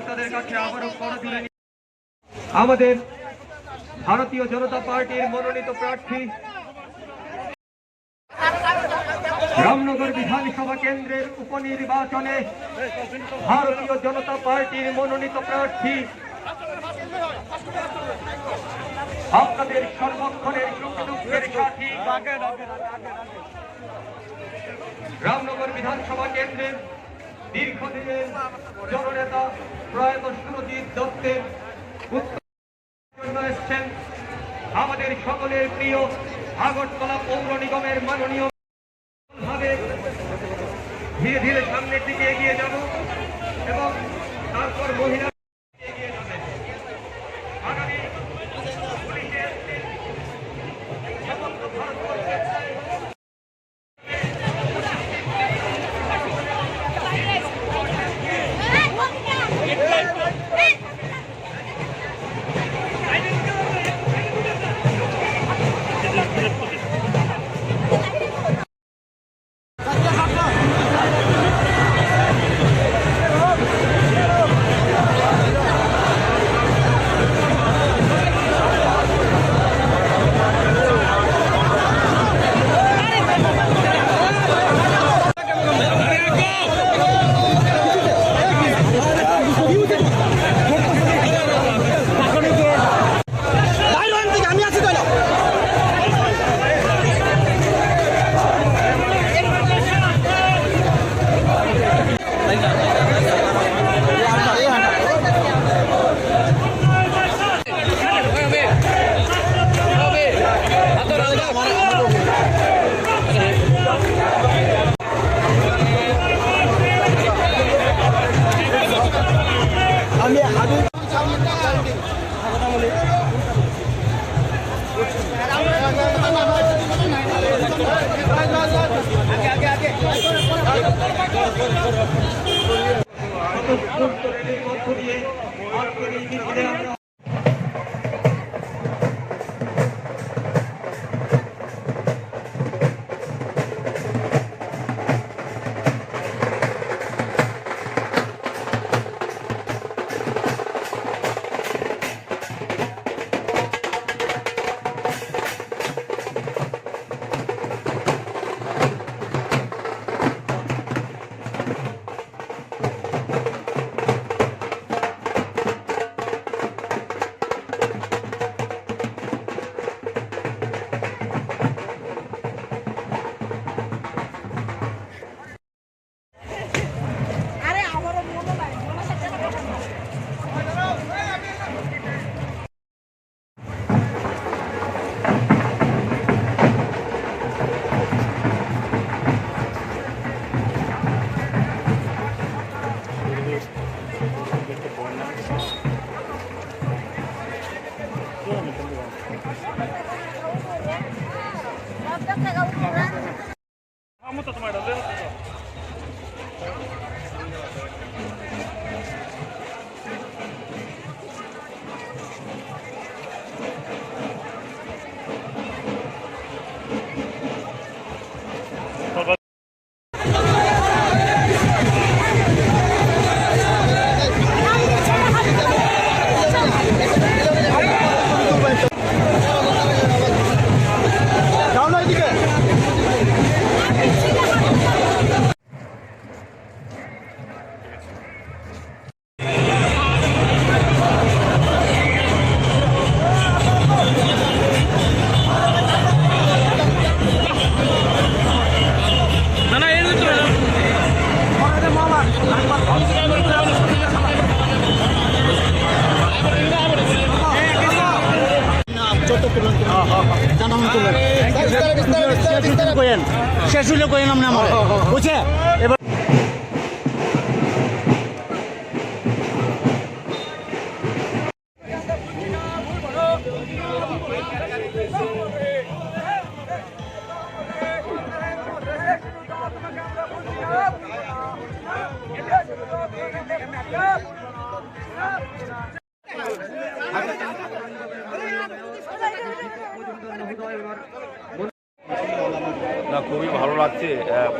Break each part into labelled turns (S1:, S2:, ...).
S1: কাছে আবারও নি- আমাদের ভারতীয় জনতা পার্টির মনোনীত প্রার্থী রামনগর বিধানসভা কেন্দ্রের উপনির্বাচনে ভারতীয় জনতা পার্টির মনোনীত প্রার্থী আপনাদের সর্বক্ষণের সুখ দুঃখের সাথী। রামনগর বিধানসভা কেন্দ্রের জননেতা জন্য আমাদের সকলের প্রিয় আগরতলা পৌর নিগমের মাননীয় ধীরে ধীরে সামনের দিকে এগিয়ে
S2: Come on. শেষ হইলে কইেন আপনি আমার। বুঝছে? এবার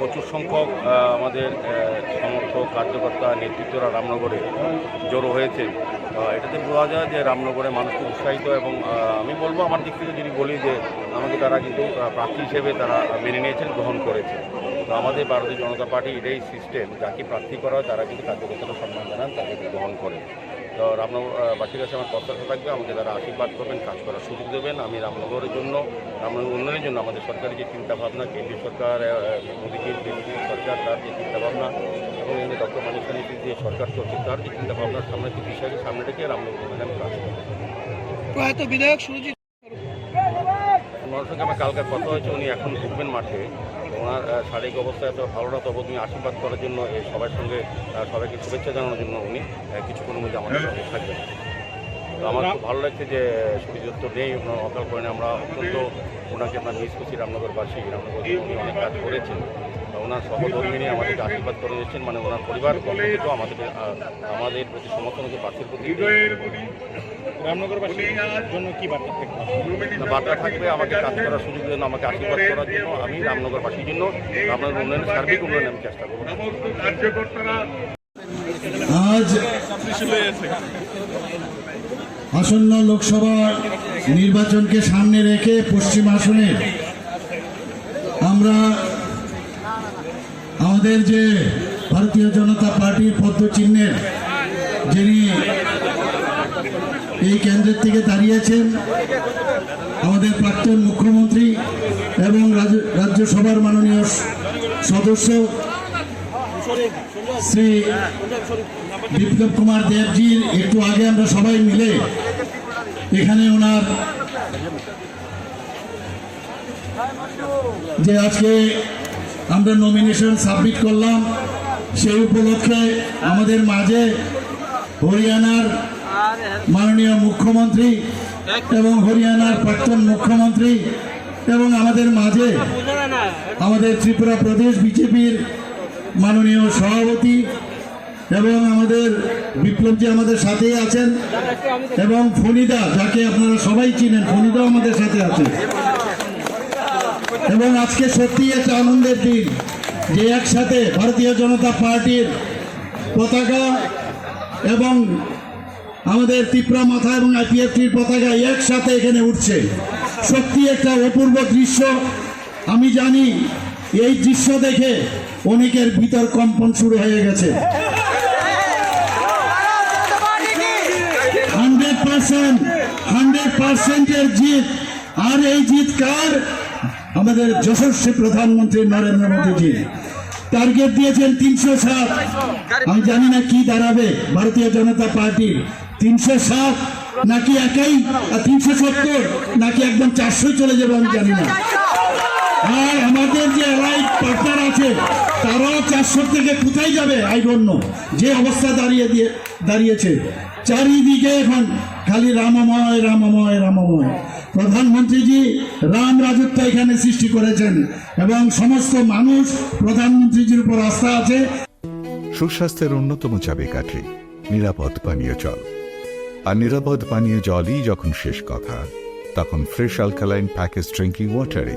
S3: প্রচুর সংখ্যক আমাদের সমর্থক, কার্যকর্তা, নেতৃত্বরা রামনগরে জড়ো হয়েছে। এটাতে বোঝা যায় যে রামনগরে মানুষকে উৎসাহিত এবং আমি বলব আমার দিক থেকে যদি বলি যে আমাকে তারা কিন্তু প্রার্থী হিসেবে তারা মেনে নিয়েছেন, গ্রহণ করেছে। তো আমাদের ভারতীয় জনতা পার্টি এটাই সিস্টেম যাকে প্রার্থী করা হয় তারা কিন্তু কার্যকর্তারা সম্মান জানান, তাদেরকে গ্রহণ করে তো রামনগরবাসীর কাছে আমার প্রত্যাশা থাকবে আমাকে তারা আশীর্বাদ করবেন কাজ করার সুযোগ দেবেন। আমি রামনগরের জন্য রামনগর উন্নয়নের জন্য আমাদের সরকারের যে চিন্তাভাবনা কেন্দ্রীয় সরকার মোদীজির সরকার তার যে চিন্তাভাবনা এবং এখানে ডক্টর মানিক সানিটির যে সরকার চলছে তার যে চিন্তাভাবনার সামনে যে বিষয়কে সামনে রেখে রামনগর উন্নয়নে আমি কাজ করব।
S4: প্রয়াত বিধায়ক সুরজিৎ
S3: ওনার সঙ্গে আমার কালকার কথা হয়েছে উনি এখন ঢুকবেন মাঠে। ওনার শারীরিক অবস্থা এত ভালো না তবু তুমি আশীর্বাদ করার জন্য এই সবার সঙ্গে সবাইকে শুভেচ্ছা জানানোর জন্য উনি কিছুক্ষণের মধ্যে আমাদের সঙ্গে থাকবেন। তো আমার খুব ভালো লাগছে যে সূর্যদত্ত নেই ওনার অকাল করেন আমরা অত্যন্ত ওনাকে আমরা মিস করছি রামনগরবাসী। রামনগর উনি অনেক কাজ করেছেন। ওনার সহধর্মিনী আমাদেরকে আশীর্বাদ করে দিয়েছেন মানে ওনার পরিবার থেকেও আমাদের আমাদের প্রতি সমর্থন হচ্ছে প্রার্থীর প্রতি।
S4: রামনগরবাসীর জন্য কি বার্তা থাকবে?
S3: বার্তা থাকবে আমাকে কাজ করার সুযোগ জন্য আমাকে আশীর্বাদ করার জন্য আমি রামনগরবাসীর জন্য রামনগর উন্নয়ন সার্বিক উন্নয়নে আমি চেষ্টা করব।
S5: আজ আসন্ন লোকসভা নির্বাচনকে সামনে রেখে পশ্চিম আসনে আমরা আমাদের যে ভারতীয় জনতা পার্টির পদ্মচিহ্নের যিনি এই কেন্দ্রের থেকে দাঁড়িয়েছেন, আমাদের প্রাক্তন মুখ্যমন্ত্রী এবং রাজ্যসভার মাননীয় সদস্য শ্রী বিপ্লব কুমার দেবজির একটু আগে আমরা সবাই মিলে এখানে ওনার যে আজকে আমরা নমিনেশন সাবমিট করলাম। সেই উপলক্ষে আমাদের মাঝে হরিয়ানার মাননীয় মুখ্যমন্ত্রী এবং হরিয়ানার প্রাক্তন মুখ্যমন্ত্রী এবং আমাদের মাঝে আমাদের ত্রিপুরা প্রদেশ বিজেপির মাননীয় সভাপতি এবং আমাদের বিপ্লবজি আমাদের সাথেই আছেন এবং ফণিদা, যাকে আপনারা সবাই চিনেন, ফণিদাও আমাদের সাথে আছে এবং আজকে সত্যি একটা আনন্দের দিন যে একসাথে ভারতীয় জনতা পার্টির পতাকা এবং আমাদের ত্রিপুরা মাথা এবং আইপিএফটির পতাকা একসাথে এখানে উঠছে। সত্যি একটা অপূর্ব দৃশ্য। আমি জানি এই দৃশ্য দেখে অনেকের ভিতর কম্পন শুরু হয়ে গেছে। হান্ড্রেড পার্সেন্ট, হান্ড্রেড পার্সেন্টের জিত। আর এই জিত কার? আমাদের যশস্বী প্রধানমন্ত্রী নরেন্দ্র মোদীজি। টার্গেট দিয়েছেন তিনশো সাত। আমি জানি না কি দাঁড়াবে ভারতীয় জনতা পার্টি। তিনশো সাত নাকি একাই? তিনশো সত্তর নাকি একদম চারশোই চলে যাবে আমি জানি না। আর আমাদের যে পার্টনার আছে, তারাও চারশো থেকে কোথায় যাবে? আই যে অবস্থা দাঁড়িয়ে দিয়ে, দাঁড়িয়েছে। চারিদিকে এখন খালি রামময় রামময় রামময়। প্রধানমন্ত্রীজি রাম রাজত্ব এখানে সৃষ্টি করেছেন এবং সমস্ত মানুষ প্রধানমন্ত্রীজির উপর আস্থা আছে।
S6: সুস্বাস্থ্যের অন্যতম চাবিকাঠি, নিরাপদ পানীয় জল। আর নিরাপদ পানীয় জলই যখন শেষ কথা, তখন ফ্রেশ অ্যালকালাইন প্যাকেজ ড্রিঙ্কিং ওয়াটারে